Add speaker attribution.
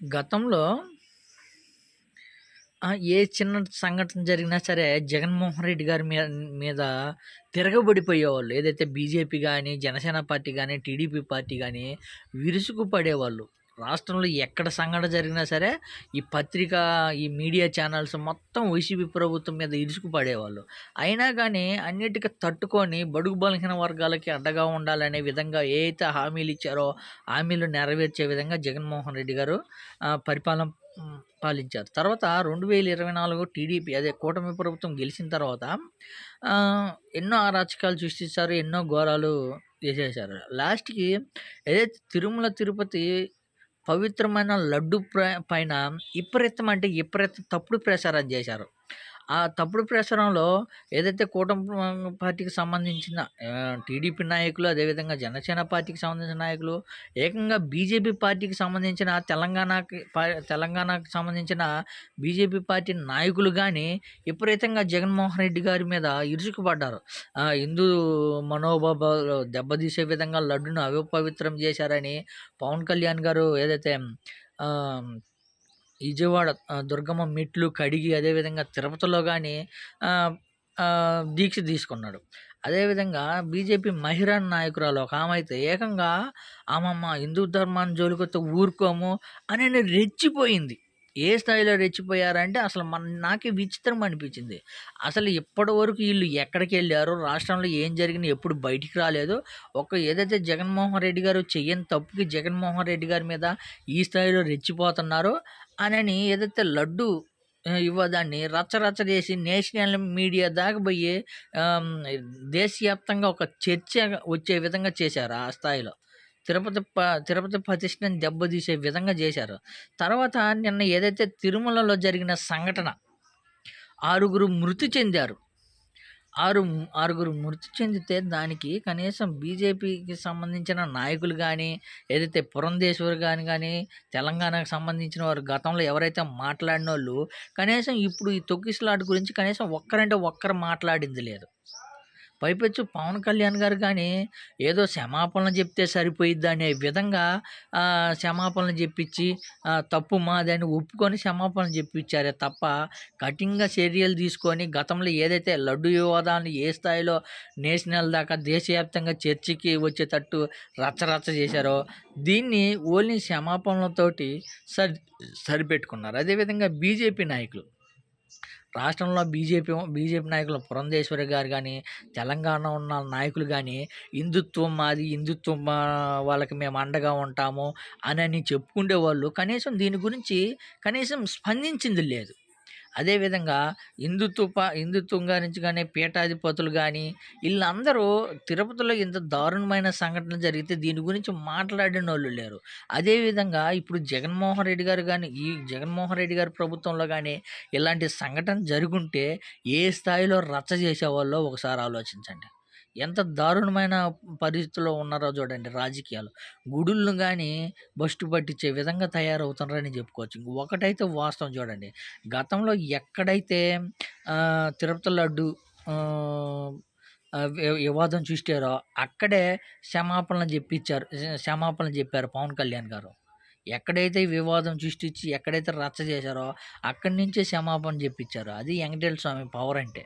Speaker 1: గతంలో ఏ చిన్న సంఘటన జరిగినా సరే జగన్మోహన్ రెడ్డి గారి మీద మీద తిరగబడిపోయేవాళ్ళు. ఏదైతే బీజేపీ కానీ జనసేన పార్టీ కానీ టీడీపీ పార్టీ కానీ విరుసుకు పడేవాళ్ళు రాష్ట్రంలో ఎక్కడ సంఘటన జరిగినా సరే ఈ పత్రిక, ఈ మీడియా ఛానల్స్ మొత్తం వైసీపీ ప్రభుత్వం మీద ఇరుచుకుపడేవాళ్ళు. అయినా కానీ అన్నిటికీ తట్టుకొని బడుగు బలహీన వర్గాలకి అడ్డగా ఉండాలనే విధంగా ఏ అయితే హామీలు ఇచ్చారో హామీలు నెరవేర్చే విధంగా జగన్మోహన్ రెడ్డి గారు పరిపాలన పాలించారు. తర్వాత 2024 టీడీపీ అదే కూటమి ప్రభుత్వం గెలిచిన తర్వాత ఎన్నో అరాచకాలు సృష్టించారు. ఎన్నో ఘోరాలు చేసేసారు లాస్ట్‌కి ఏదైతే తిరుమల, తిరుపతి పవిత్రమైన లడ్డు ప్ర పైన విపరీతం అంటే విపరీతం తప్పుడు ప్రచారం చేశారు. ఆ తప్పుడు ప్రచారంలో ఏదైతే కూటమి పార్టీకి సంబంధించిన టీడీపీ నాయకులు, అదేవిధంగా జనసేన పార్టీకి సంబంధించిన నాయకులు, ఏకంగా బీజేపీ పార్టీకి సంబంధించిన తెలంగాణకి ప తెలంగాణకి సంబంధించిన బీజేపీ పార్టీ నాయకులు కానీ విపరీతంగా జగన్మోహన్ రెడ్డి గారి మీద ఇరుచుకుపడ్డారు. హిందూ మనోభావాలు దెబ్బతీసే విధంగా లడ్డును అవిపవిత్రం చేశారని పవన్ కళ్యాణ్ గారు ఏదైతే విజయవాడ దుర్గమ్మ మెట్లు కడిగి అదేవిధంగా తిరుపతిలో కానీ దీక్ష తీసుకున్నాడు. అదేవిధంగా బీజేపీ మహిళా నాయకురాలు ఒక ఆమె అయితే ఏకంగా ఆమమ్మ హిందూ ధర్మాన్ని జోలికొస్తే ఊరుకోము అని రెచ్చిపోయింది. ఏ స్థాయిలో రెచ్చిపోయారంటే అసలు మన నాకే విచిత్రం అనిపించింది. అసలు ఇప్పటి వరకు వీళ్ళు ఎక్కడికి వెళ్ళారు రాష్ట్రంలో ఏం జరిగినా ఎప్పుడు బయటికి రాలేదు. ఒక ఏదైతే జగన్మోహన్ రెడ్డి గారు చెయ్యని తప్పుకి జగన్మోహన్ రెడ్డి గారి మీద ఈ స్థాయిలో రెచ్చిపోతున్నారు అనని ఏదైతే లడ్డు ఇవ్వదాన్ని రచ్చరచ్చ చేసి నేషనల్ మీడియా దాకా పోయి దేశవ్యాప్తంగా ఒక చర్చ వచ్చే విధంగా చేశారు ఆ స్థాయిలో. తిరుపతి ప తిరుపతి ప్రతిష్టని దెబ్బతీసే విధంగా చేశారు. తర్వాత నిన్న ఏదైతే తిరుమలలో జరిగిన సంఘటన ఆరుగురు మృతి చెందారు. ఆరు ఆరుగురు మృతి చెందితే దానికి కనీసం బీజేపీకి సంబంధించిన నాయకులు కానీ ఏదైతే పురంధేశ్వర్ కానీ కానీ తెలంగాణకు సంబంధించిన వారు గతంలో ఎవరైతే మాట్లాడిన వాళ్ళు కనీసం ఇప్పుడు ఈ తొక్కిసలాట గురించి కనీసం ఒక్కరంటే ఒక్కరు మాట్లాడింది లేదు. పైపెచ్చు పవన్ కళ్యాణ్ గారు కానీ ఏదో క్షమాపణలు చెప్తే సరిపోయిద్ది అనే విధంగా క్షమాపణలు చెప్పించి తప్పు మాదని ఒప్పుకొని క్షమాపణలు చెప్పించారే తప్ప కఠినంగా చర్యలు తీసుకొని గతంలో ఏదైతే లడ్డు వివాదాన్ని ఏ స్థాయిలో నేషనల్ దాకా దేశవ్యాప్తంగా చర్చకి వచ్చేటట్టు రచ్చరచ్చ చేశారో దీన్ని ఓన్లీ క్షమాపణలతోటి సరి సరిపెట్టుకున్నారు. అదేవిధంగా బీజేపీ నాయకులు రాష్ట్రంలో బీజేపీ బీజేపీ నాయకులు పురంధేశ్వరి గారు కానీ తెలంగాణ ఉన్న నాయకులు కానీ హిందుత్వం మాది, హిందుత్వం వాళ్ళకి మేము అండగా ఉంటాము అని నేను చెప్పుకునే చెప్పుకుండేవాళ్ళు. కనీసం దీని గురించి కనీసం స్పందించింది లేదు. అదేవిధంగా హిందుత్వ హిందుత్వంగా నుంచి కానీ పీఠాధిపతులు కానీ వీళ్ళందరూ తిరుపతిలో ఇంత దారుణమైన సంఘటన జరిగితే దీని గురించి మాట్లాడిన వాళ్ళు లేరు. అదేవిధంగా ఇప్పుడు జగన్మోహన్ రెడ్డి గారు కానీ ఈ జగన్మోహన్ రెడ్డి గారి ప్రభుత్వంలో కానీ ఇలాంటి సంఘటన జరుగుంటే ఏ స్థాయిలో రచ్చ చేసేవాళ్ళో ఒకసారి ఆలోచించండి. ఎంత దారుణమైన పరిస్థితిలో ఉన్నారో చూడండి రాజకీయాలు. గుడులను కానీ బస్టు పట్టించే విధంగా తయారవుతున్నారని చెప్పుకోవచ్చు. ఒకటైతే వాస్తవం చూడండి. గతంలో ఎక్కడైతే తిరుపతి లడ్డు వివాదం సృష్టారో అక్కడే క్షమాపణలు చెప్పించారు క్షమాపణలు చెప్పారు పవన్ కళ్యాణ్ గారు. ఎక్కడైతే వివాదం సృష్టించి ఎక్కడైతే రచ్చ చేశారో అక్కడి నుంచే క్షమాపణ చెప్పించారు అది వెంకటేశ్వర స్వామి పవర్ అంటే.